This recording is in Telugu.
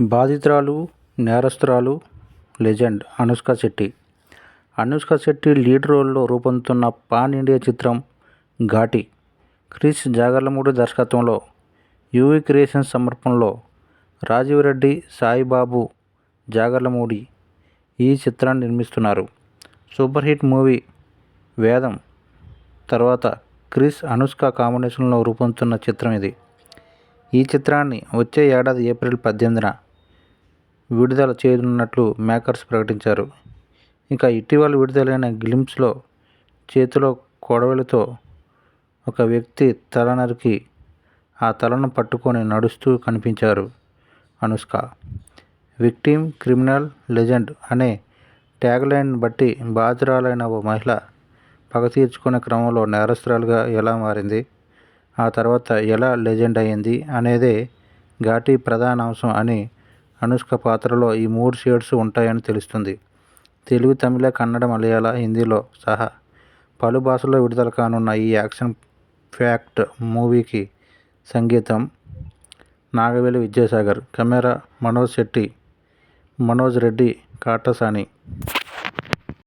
బాధితురాలు నేరస్తురాలు లెజెండ్ అనుష్క శెట్టి. అనుష్క శెట్టి లీడ్ రోల్లో రూపొందుతున్న పాన్ ఇండియా చిత్రం ఘాటి. క్రిష్ జాగర్లమూడి దర్శకత్వంలో యూవీ క్రియేషన్ సమర్పణలో రాజీవ్ రెడ్డి సాయిబాబు జాగర్లమూడి ఈ చిత్రాన్ని నిర్మిస్తున్నారు. సూపర్ హిట్ మూవీ వేదం తర్వాత క్రిస్ అనుష్క కాంబినేషన్లో రూపొందుతున్న చిత్రం ఇది. ఈ చిత్రాన్ని వచ్చే ఏడాది ఏప్రిల్ పద్దెనిమిదిన విడుదల చేయనున్నట్లు మేకర్స్ ప్రకటించారు. ఇక ఇటీవల విడుదలైన గ్లిమ్స్లో చేతిలో కొడవలితో ఒక వ్యక్తి తల నరికి ఆ తలను పట్టుకొని నడుస్తూ కనిపించారు అనుష్క. విక్టిమ్ క్రిమినల్ లెజెండ్ అనే ట్యాగ్ లైన్ బట్టి బాధితురాలైన ఓ మహిళ పగ తీర్చుకునే క్రమంలో నేరస్తురాలుగా ఎలా మారింది? ఆ తర్వాత ఎలా లెజెండ్ అయింది అనేదే ఘాటి ప్రధాన అంశం అని అనుష్క పాత్రలో ఈ మూడు షేడ్స్ ఉంటాయని తెలుస్తుంది. తెలుగు తమిళ కన్నడ మలయాళ హిందీలో సహా పలు భాషల్లో విడుదల కానున్న ఈ యాక్షన్ ఫ్యాక్ట్ మూవీకి సంగీతం నాగవేలి విద్యాసాగర్ కెమెరా మనోజ్ శెట్టి మనోజ్ రెడ్డి కాటసాని.